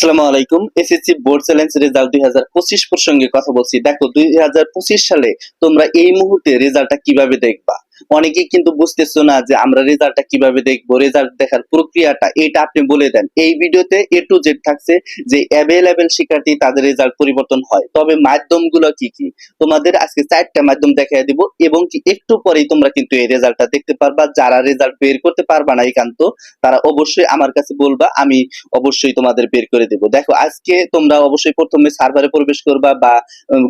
আসসালামু আলাইকুম। SSC board challenge result দুই হাজার পঁচিশ প্রসঙ্গে কথা বলছি। দেখো, দুই হাজার পঁচিশ সালে তোমরা এই মুহূর্তে রেজাল্টটা কীভাবে দেখবা? অনেকেই কিন্তু বুঝতেছো না যে আমরা রেজাল্টটা কীভাবে দেখব রেজাল্ট দেখার প্রক্রিয়াটা, এটা আপনি বলে দেন। এই ভিডিওতে এ টু জেড থাকছে যে অ্যাভেলেবেল শিক্ষার্থী তাদের রেজাল্ট পরিবর্তন হয়। তবে মাধ্যমগুলো কি কি? তোমাদের আজকে চারটা মাধ্যম দেখাই দিব এবং কি একটু পরেই তোমরা কিন্তু এই রেজাল্টটা দেখতে পারবা। যারা রেজাল্ট বের করতে পারবা না একান্ত, তারা অবশ্যই আমার কাছে বলবা, আমি অবশ্যই তোমাদের বের করে দেবো। দেখো, আজকে তোমরা অবশ্যই প্রথমে সার্ভারে প্রবেশ করবা বা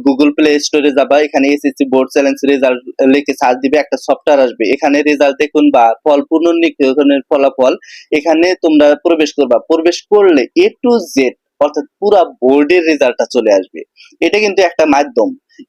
গুগল প্লে স্টোরে যাবা। এখানে এসএসসি বোর্ড চ্যালেঞ্জ রেজাল্ট লিখে সার্চ দিবে, একটা সফটওয়্যার আসবে। এখানে রেজাল্ট দেখুন বা ফল পুনর্নিক্ষণের ফলাফল এখানে তোমরা প্রবেশ করবা। প্রবেশ করলে এ টু জেড অর্থাৎ পুরা বোর্ডের রেজাল্টটা চলে আসবে। এটা কিন্তু একটা মাধ্যম।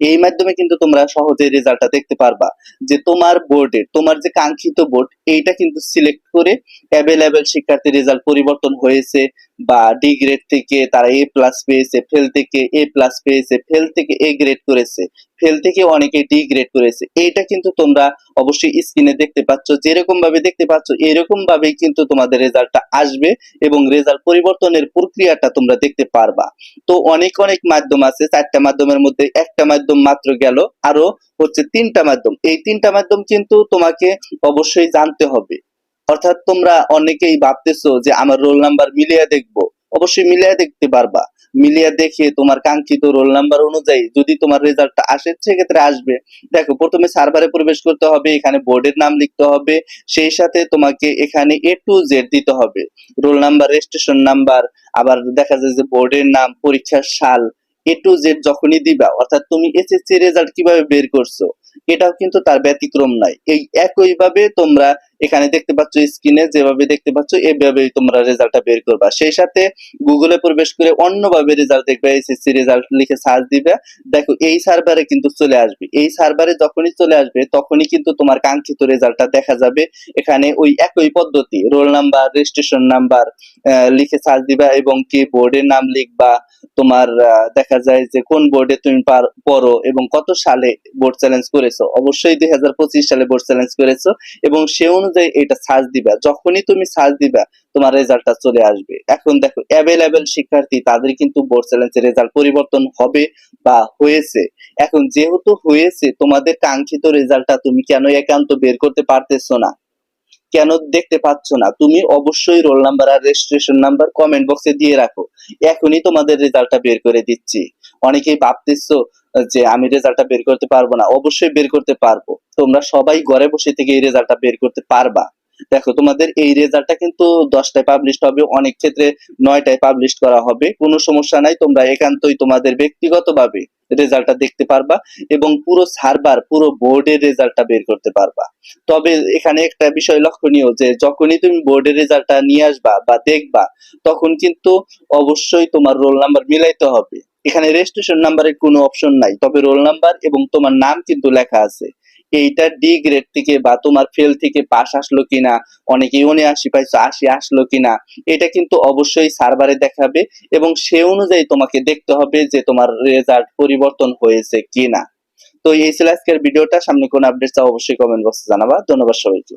এই মাধ্যমে কিন্তু তোমরা সহজে রেজাল্টটা দেখতে পারবা। যে তোমার বোর্ডের তোমার যে কাঙ্ক্ষিত বোর্ড এইটা কিন্তু সিলেক্ট করে অ্যাভেলেবেল শিক্ষার্থীর রেজাল্ট পরিবর্তন হয়েছে বা ডি গ্রেড থেকে তারা এ প্লাস পেয়েছে ফেল থেকে এ প্লাস পেয়েছে ফেল থেকে এ গ্রেড করেছে ফেল থেকে অনেকে ডি গ্রেড করেছে। এইটা কিন্তু তোমরা অবশ্যই স্ক্রিনে দেখতে পাচ্ছ। যেরকম ভাবে দেখতে পাচ্ছ, এরকম ভাবেই কিন্তু তোমাদের রেজাল্টটা আসবে এবং রেজাল্ট পরিবর্তনের প্রক্রিয়াটা তোমরা দেখতে পারবা। তো অনেক অনেক মাধ্যম আছে, চারটা মাধ্যমের মধ্যে একটা মাত্র গেল। আরও হচ্ছে তিনটা মাধ্যম। এই তিনটা মাধ্যম কিন্তু তোমাকে অবশ্যই জানতে হবে। অর্থাৎ তোমরা অনেকেই ভাবতেছো যে আমার রোল নাম্বার মিলিয়ে দেখব। অবশ্যই মিলিয়ে দেখতে পারবা। মিলিয়ে দেখে তোমার কাঙ্ক্ষিত রোল নাম্বার অনুযায়ী যদি তোমার রেজাল্টটা আসে, সেক্ষেত্রে আসবে। দেখো, প্রথমে সার্ভারে প্রবেশ করতে হবে, এখানে বোর্ডের নাম লিখতে হবে। সেই সাথে তোমাকে এখানে এ টু জেড দিতে হবে। রোল নাম্বার রেজিস্ট্রেশন নাম্বার, আবার দেখা যায় যে বোর্ডের নাম, পরীক্ষার সাল এ টু জেড যখনই দিবা, অর্থাৎ তুমি এসএসসি রেজাল্ট কীভাবে বের করছ, এটাও কিন্তু তার ব্যতিক্রম নাই। এই একইভাবে তোমরা এখানে দেখতে পাচ্ছ স্ক্রিনে যেভাবে দেখতে পাচ্ছ, এভাবেই তোমরা রেজাল্টটা বের করবা। সেই সাথে গুগলে প্রবেশ করে অন্যভাবে রেজাল্ট দেখবে এসএসসি রেজাল্ট লিখে সার্চ দিবে। দেখো, এই সার্ভারে কিন্তু চলে আসবে। এই সার্ভারে যখনই চলে আসবে, তখনই কিন্তু তোমার কাঙ্ক্ষিত রেজাল্টটা দেখা যাবে। এখানে ওই একই পদ্ধতি রোল নাম্বার রেজিস্ট্রেশন নাম্বার লিখে সার্চ দিবা এবং কি বোর্ডের নাম লিখবা। তোমার দেখা যায় যে কোন বোর্ডে তুমি পড়ো এবং কত সালে বোর্ড চ্যালেঞ্জ করেছ। অবশ্যই দুই হাজার পঁচিশ সালে বোর্ড চ্যালেঞ্জ করেছ এবং সে অনুযায়ী এটা দিবা। যখনই তুমি দিবা, তোমার রেজাল্টটা চলে আসবে। এখন দেখো অ্যাভেলেবেল শিক্ষার্থী, তাদের কিন্তু বোর্ড চ্যালেঞ্জের রেজাল্ট পরিবর্তন হবে বা হয়েছে। এখন যেহেতু হয়েছে, তোমাদের কাঙ্ক্ষিত রেজাল্টটা তুমি কেন একান্ত বের করতে পারতেছো না? কেন দেখতে পাচ্ছ না? তুমি অবশ্যই রোল নাম্বার আর রেজিস্ট্রেশন নাম্বার কমেন্ট বক্সে দিয়ে রাখো। এখনই তোমাদের রেজাল্টটা বের করে দিচ্ছি। অনেকেই ভাবতেছো যে আমি রেজাল্টটা বের করতে পারব না, অবশ্যই বের করতে পারব। তোমরা সবাই ঘরে বসে থেকে এই রেজাল্টটা বের করতে পারবা। দেখো, তোমাদের এই রেজাল্টটা কিন্তু দশটায় পাবলিশ হবে, অনেক ক্ষেত্রে নয়টায় পাবলিশ করা হবে। কোনো সমস্যা নাই, তোমরা একান্তই তোমাদের ব্যক্তিগতভাবে রেজাল্টটা দেখতে পারবা এবং পুরো সার্ভার পুরো বোর্ডের রেজাল্টটা বের করতে পারবা। তবে এখানে একটা বিষয় লক্ষণীয় যে, যখনই তুমি বোর্ডের রেজাল্টটা নিয়ে আসবা বা দেখবা, তখন কিন্তু অবশ্যই তোমার রোল নাম্বার মিলাইতে হবে। এখানে রেজিস্ট্রেশন নাম্বারের কোনো অপশন নাই, তবে রোল নাম্বার এবং তোমার নাম কিন্তু লেখা আছে। এইটা ডি গ্রেড থেকে বা তোমার ফেল থেকে পাস আসলো কিনা, অনেকে উনআশি পাইছো, আশি আসলো কিনা, এটা কিন্তু অবশ্যই সার্ভারে দেখাবে এবং সে অনুযায়ী তোমাকে দেখতে হবে যে তোমার রেজাল্ট পরিবর্তন হয়েছে কিনা। তো এই ছিল আজকের ভিডিওটা, সামনে কোন আপডেট চাও অবশ্যই কমেন্ট বক্সে জানাবা। ধন্যবাদ সবাইকে।